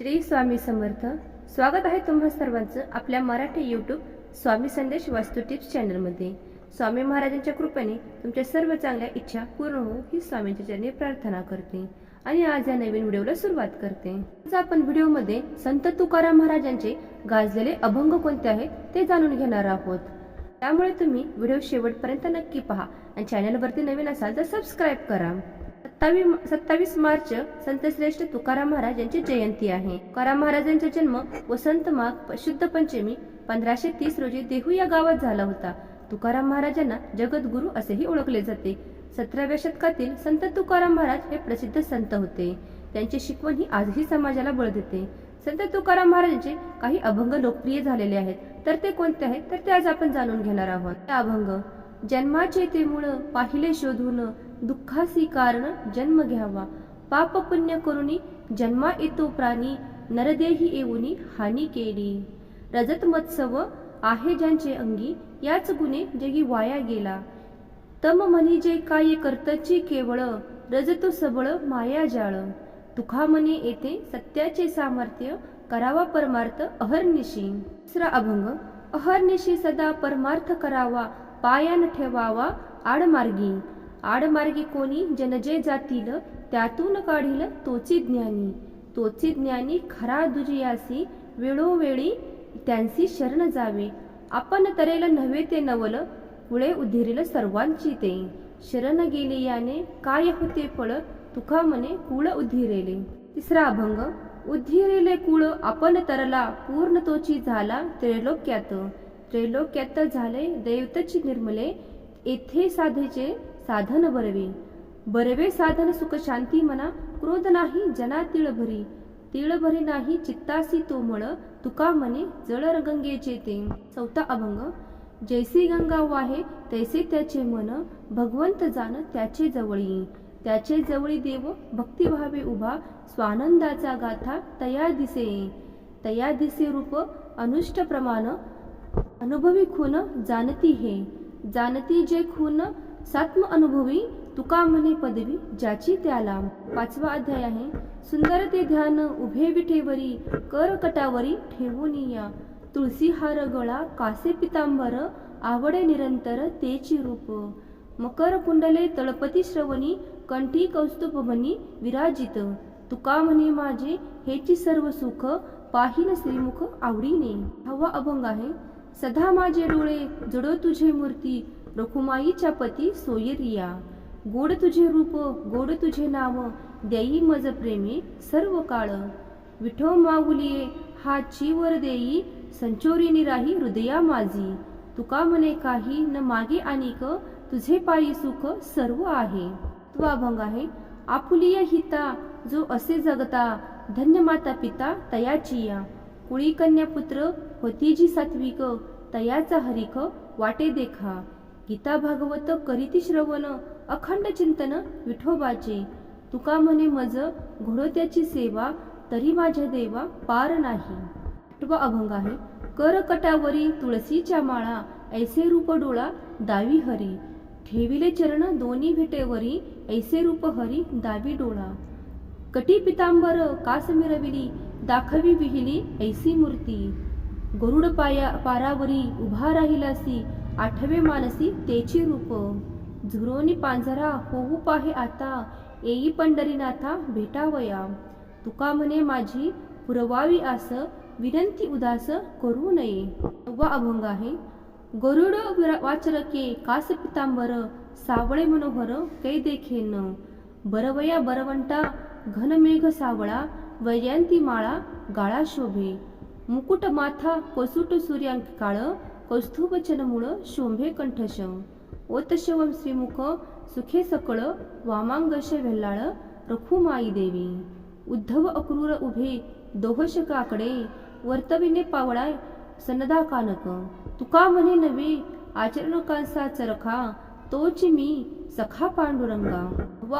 श्री स्वामी समर्थ. स्वागत आहे तुम्हा सर्वांचं आपल्या मराठी यूट्यूब स्वामी संदेश वास्तू टिप्स चॅनलमध्ये स्वामी महाराजांच्या कृपेने तुमच्या सर्व चांगल्या इच्छा पूर्ण हो ही स्वामींच्या चरणी प्रार्थना करते. आणि आज या नवीन व्हिडिओला सुरुवात करते. आज आपण व्हिडिओमध्ये संत तुकाराम महाराजांचे गाजलेले अभंग कोणते आहेत ते जाणून घेणार आहोत. त्यामुळे तुम्ही व्हिडिओ शेवटपर्यंत नक्की पहा आणि चॅनलवरती नवीन असाल तर सबस्क्राईब करा. सत्तावी सत्तावीस मार्च संतश्रेष्ठ तुकाराम महाराज यांची जयंती आहे. तुकाराम महाराजांचा जन्म वसंत माघ शुद्ध पंचमी पंधराशे तीस रोजी देहू या गावात झाला होता. तुकाराम महाराजांना जगद्गुरू असेही ओळखले जाते. सतराव्या शतकातील संत तुकाराम महाराज हे प्रसिद्ध संत होते. त्यांची शिकवण ही आजही समाजाला बळ देते. संत तुकाराम महाराजांचे काही अभंग लोकप्रिय झालेले आहेत. तर ते कोणते आहेत? तर ते आज आपण जाणून घेणार आहोत. अभंग जन्माचे ते मूळ पाहिले शोधून दुःखासी कारण जन्म घ्यावा. पाप पुण्य करुणी जन्मा येतो प्राणी नरदेही येऊनी हानी केली. रजत मत्सव आहे ज्यांचे अंगी याच गुणे जगी वाया गेला. तम म्हणी जे काय कर्तची केवळ रजतो सबळ माया जाळ. तुखा म्हणे येते सत्याचे सामर्थ्य करावा परमार्थ अहर्निशी. दुसरा अभंग अहर्निशी सदा परमार्थ करावा पायान ठेवावा आडमार्गी. आडमार्गी कोणी जनजे जातील त्यातून काढील तोची ज्ञानी. तोची ज्ञानी खरा दुजियासी वेळोवेळी त्यांची शरण जावे. आपण तरेल नव्हे ते नवल पुळे उधिरील सर्वांची ते. शरण गेले याने काय होते फळ? तुका मने कुळ उधिरेले. तिसरा अभंग उधिरेले कुळ आपण तरला पूर्ण तोची झाला त्रैलोक्यात. त्रैलोक्यात झाले दैवतची निर्मले येथे साधेचे साधन बरवे. बरवे साधन सुख शांती मना क्रोध नाही जना तिळ भरी. तिळ भरी नाही चित्तासी तो मळ तुका मने जळ गंगेचे ते चौथा अभंग जैसी गंगा वाहे तैसे त्याचे मन भगवंत जाण त्याचे जवळी. त्याचे जवळी देव भक्तिभावे उभा स्वानंदाचा गाथा तया दिसे. तया दिसे रूप अनुष्ट प्रमाण अनुभवी खून जाणती हे. जाणती जे खून सात्म अनुभवी तुका म्हणे पदवी ज्याची त्याला पाचवा अध्याय आहे. सुंदर ते ध्यान उभे विठेवरी कर कटावरी ठेवून या. तुळसी हार गळा कासे पितांबर आवडे निरंतर तेची रूप. मकर कुंडले तळपती श्रवणी कंठी कौस्तुभवनी विराजित. तुका म्हणे माझे हेची सर्व सुख पाहिन श्रीमुख आवडीने. हवा अभंग आहे. सदा माझे डोळे जडो तुझे मूर्ती रखुमाईच्या पती सोयरिया. गोड तुझे रूप गोड तुझे नाव देई मज प्रेमे सर्व काळ. विठो माऊलिये हा चीवर देई संचोरीनी राही हृदया माझी तुका म्हणे काही न मागे आणिक तुझे पायी सुख सर्व आहे. तो अभंग आहे आपुलिया हिता जो असे जगता धन्य माता पिता तयाचिया. कुळी कन्या पुत्र होती जी सात्विक तयाचा हरिक वाटे देखा. गीता भागवत करीती श्रवण अखंड चिंतन विठोबाचे. तुका म्हणे मज घोडोत्याची सेवा तरी माझ्या देवा पार नाही. आठवा अभंग आहे. करकटावरी तुळसीच्या तुळशीच्या माळा ऐसे रूप डोळा दावी हरी. ठेविले चरण दोन्ही भेटेवरी ऐसे रूप हरी दावी डोळा. कटी पितांबर कास मिरविली दाखवी विहिली ऐसी मूर्ती. गरुड पाया पारावरी उभा राहिलासी आठवे मानसी तेची रूप. झुरोनी पांजरा होऊ पाहे आता येई पंढरीनाथा भेटावया. तुका म्हणे माझी पुरवावी आस विनंती उदास करू नये. नववा अभंग आहे. गरुड वाचरके कास पितांबर सावळे मनोहर कै देखेन. बरवया बरवंटा घनमेघ सावळा वैजयंती माळा गाळा शोभे. मुकुट माथा कसुट सूर्यांक काळ कौस्तुभ शोंभे कंठश. ओतशवम श्रीमुख सुखे सकळ वामांगश वेल्लाळ रखुमाई देवी. उद्धव अक्रूर उभे दोहशकाकडे वर्तविने पावळाय सनदा कानक. तुका म्हणे नवे आचरण कांसा चरखा तोच मी सखा पांडुरंगा. व